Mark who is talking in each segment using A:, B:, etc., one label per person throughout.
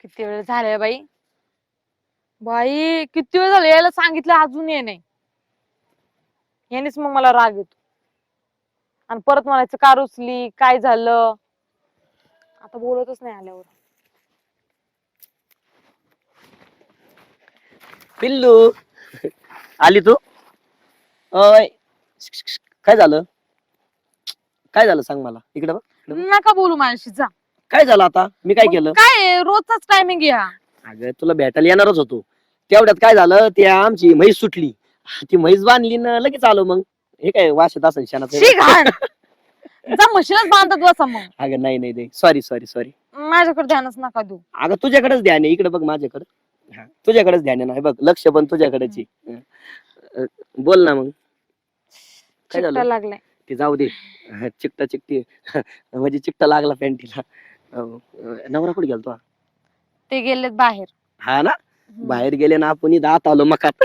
A: किती वेळ झालाय बाई? बाई किती वेळ झाला यायला सांगितलं अजून ये नाही. यानेच मग मला राग येतो. आणि परत म्हणायचं का रुचली काय झालं? आता बोलतच नाही आल्यावर.
B: पिल्लू. आली तू? अय काय झालं? काय झालं सांग मला? इकडे बघ.
A: नका बोलू माझ्याशी जा.
B: काय झालं आता? मी काय केलं?
A: काय रोजचाच टायमिंग या.
B: अगं तुला भेटायला येणारच होतो. तेवढ्यात काय झालं? त्या आमची म्हैस सुटली. ती म्हैस बांधली ना लगेच आलो मग. हे काय वाशत असं
A: शी
B: शानाचं
A: घाण. जा मशीनच बांधत बसा मग.
B: अगं नाही नाही नाही. सॉरी सॉरी सॉरी
A: माझ्याकडे ध्यानच नका देऊ.
B: अगं तुझ्याकडेच ध्यान आहे. इकडे बघ माझ्याकडे. हा, तुझ्याकडेच ध्यान आहे ना. हे बघ लक्ष पण तुझ्याकडेच. आहे. अं, बोल ना मग. काय झालं?
A: चिकटा लागलाय.
B: ते जाऊ दे. चिकटा चिकटी. म्हणजे चिकटा लागला पॅन्टीला. नवरा कुठे गेलतो?
A: ते गेलेत बाहेर
B: हा ना. बाहेर गेले ना आपण इथं आत आलो मकात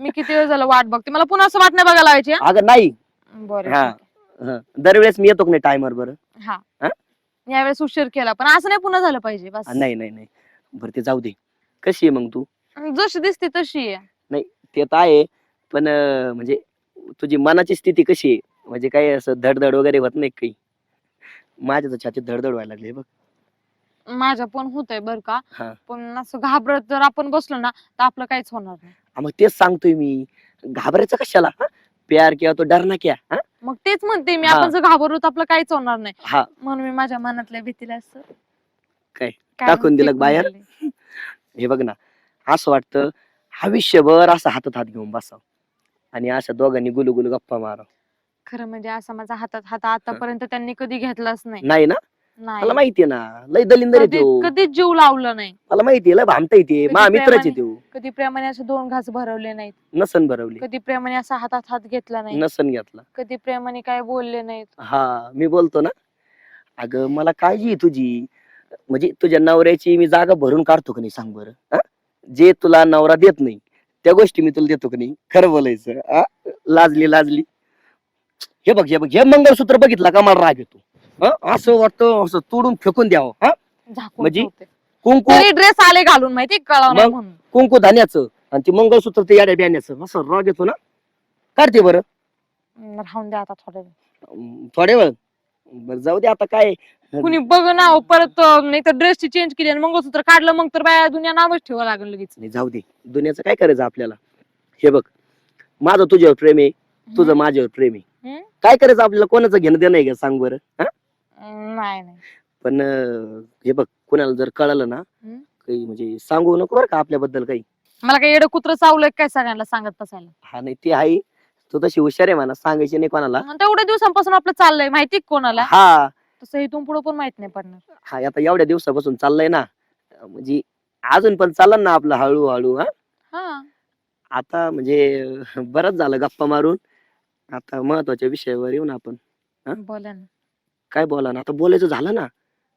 A: मी किती वेळ झालं वाट बघते मला पुन्हा असं वाट नाही बघायला लावायची हा?
B: अगं नाही
A: बरं
B: हा.
A: ठीक
B: हं. दरवेळेस मी येतो का नाही टायमर बरं
A: आहे. हा
B: हा?
A: यावेळेस उशीर केला पण असं नाही पुन्हा झालं पाहिजे बस
B: हा, नाही नाही नाही बरं ते जाऊ दे कशी आहे मग तू
A: जशी दिसते तशी आहे
B: ते तर आहे पण अं, म्हणजे तुझी मनाची स्थिती कशी आहे म्हणजे काही असं धडधड वगैरे होत नाही काही माझ्या तर छातीत धडधड व्हायला लागली बघ
A: माझ्या पण होतंय बर का
B: हा.
A: पण असं घाबरत जर आपण बसलो ना तर आपलं काहीच होणार नाही
B: हा, मग तेच सांगतोय मी घाबरायचं कशाला हा? प्यार किंवा तो डर ना क्या हा?
A: मग तेच म्हणते मी
B: हा.
A: आपण जर घाबरलो तर आपलं काहीच होणार नाही
B: हा
A: म्हणून मी माझ्या मनातल्या भीतीला असं
B: काय?
A: काय
B: टाकून दिलं बाहेर?
A: दिलंय.
B: हे बघ ना असं वाटतं आयुष्यभर असं हातात हात घेऊन बसाव आणि अशा दोघांनी गुलू गुलू गप्पा माराव
A: खरं म्हणजे असा माझा हातात हात आतापर्यंत त्यांनी कधी घेतलाच नाही.
B: नाही ना?
A: नाही.
B: मला माहितीये ना लय दलिंदर
A: कधी
B: येतो
A: कधीच जीव लावला नाही.
B: मला माहितीये लय भामता येते
A: कधी
B: मित्रच
A: प्रेमाने-
B: येते
A: कधी प्रेमाने असे दोन घास भरवले नाहीत.
B: नसन भरवली.
A: कधी प्रेमाने असा हातात हात घेतला नाही.
B: नसन घेतला.
A: कधी प्रेमाने काय बोलले नाहीत.
B: हा मी बोलतो ना. अगं मला काळजी आहे तुझी. म्हणजे तुझ्या नवऱ्याची मी जागा भरून काढतो का नाही सांग बरं? हा? जे तुला नवरा देत नाही त्या गोष्टी मी तुला देतो का नाही? खरं बोलायचं हा? लाजली लाजली. हे बघ हे बघ हे मंगळसूत्र बघितला का मला राग येतो? हा? असं वाटतं असं तोडून फेकून द्यावं हा?
A: झाकून
B: म्हणजे?
A: ठेवते.
B: कुंकू
A: तरी ड्रेस आले घालून माहिती कळाव नाही
B: मग?
A: म्हणून.
B: कुंकू धान्याचं आणि ते मंगळसूत्र ते याड्या बियाण्याचं असं राग येतो ना? काढते बरं.
A: हम्म, राहून द्या आता थोडे
B: अं, थोड्या वेळ? बरं जाऊ दे आता काय.
A: कुणी बघ ना हो, परत नाही तर ड्रेसची चेंज केली आणि मंगळसूत्र काढलं मग तर बाया दुनिया नावच ठेवा लागेल लगेच.
B: नाही जाऊ दे. दुनियाचं काय करायचं आपल्याला? हे बघ माझं तुझ्यावर प्रेम आहे. तुझं माझ्यावर प्रेम आहे.
A: हम्म.
B: काय करायचं आपल्याला? कोणाचं घेणं देणं आहे का? सांग बरं. हा?
A: हम्म, नाही नाही.
B: पण अं, हे बघ कोणाला जर कळालं ना
A: हम्म.
B: काही म्हणजे सांगू नको बरं का आपल्याबद्दल काही.
A: मला काय एवढं कुत्र चावलंय काय सगळ्यांना सांगत बसायला?
B: हा नाही ती आहे. तू तशी हुशार आहे म्हणा सांगायची नाही कोणाला.
A: तेवढ्या दिवसांपासून आपलं चाललंय माहिती का कोणाला?
B: हा.
A: तसं इथून पुढे पण माहीत नाही पडणार.
B: हा आता एवढ्या दिवसापासून चाललंय ना म्हणजे अजून पण चाललं ना आपलं हळूहळू हा?
A: हा.
B: आता म्हणजे बरंच झालं गप्पा मारून. आता महत्त्वाच्या विषयावर येऊ ना आपण. हा?
A: बोला ना.
B: काय बोला ना? आता बोलायचं झालं ना?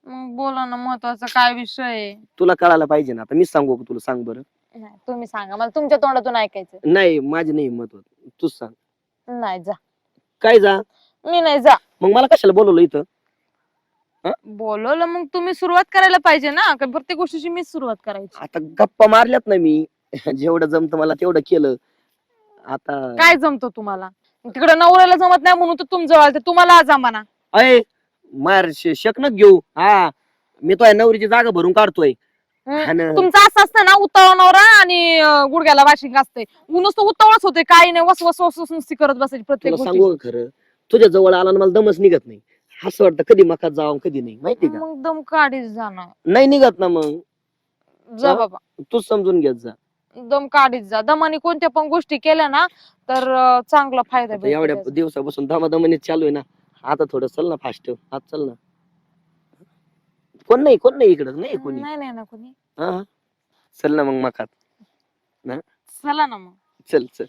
A: मग बोला ना महत्त्वाचा काय विषय आहे?
B: तुला कळायला पाहिजे ना? आता मीच सांगू का तुला? सांग बरं.
A: नाही, तुम्ही सांगा. मला तुमच्या तोंडातून ऐकायचं
B: नाही माझी नाही हिंमत होत. तूच सांग.
A: नाही जा.
B: काय जा?
A: मी नाही जा.
B: मग मला कशाला बोलवलं इथं?
A: बोलवलं मग तुम्ही सुरुवात करायला पाहिजे ना? का प्रत्येक गोष्टीची मीच सुरुवात करायची?
B: आता गप्पा मारल्यात ना मी. जेवढं जमत मला तेवढं केलं. आता
A: काय जमतं तुम्हाला? तिकडे नवऱ्याला जमत नाही म्हणून तर तुम जवळ. तुम्हाला जमाना.
B: अय मार शकनच घेऊ. हा मी तो नवरीची जागा भरून काढतोय. आणि
A: तुमचं असं असतं ना उतावळा नवरा आणि अं, गुडघ्याला वाशिंग असते नुसतं उतावळच होते काही नाही वस वस वस वस नुसती करत बसायची प्रत्येक
B: तुला
A: गोष्टी.
B: सांगू का खरं? तुझ्या जवळ आला ना मला दमच निघत नाही. असं वाटतं कधी मकात जावं कधी नाही. माहिती का?
A: मग दम काढीच जाणार
B: नाही निघत ना मग.
A: जा
B: हा?
A: बाबा.
B: तूच समजून घेत जा.
A: दम काढीत जा. दमाने कोणत्या पण गोष्टी केल्या ना तर अं, चांगला फायदा
B: आता एवढ्या
A: त्याचा.
B: दिवसापासून दमादमाने चालू आहे ना. आता थोडं चल ना फास्ट आज चल ना. कोण नाही कोण नाही इकडं? नाही कोणी?
A: नाही नाही ना कोणी.
B: हा हा. चल ना मग मकात
A: चला ना मग.
B: चल चल.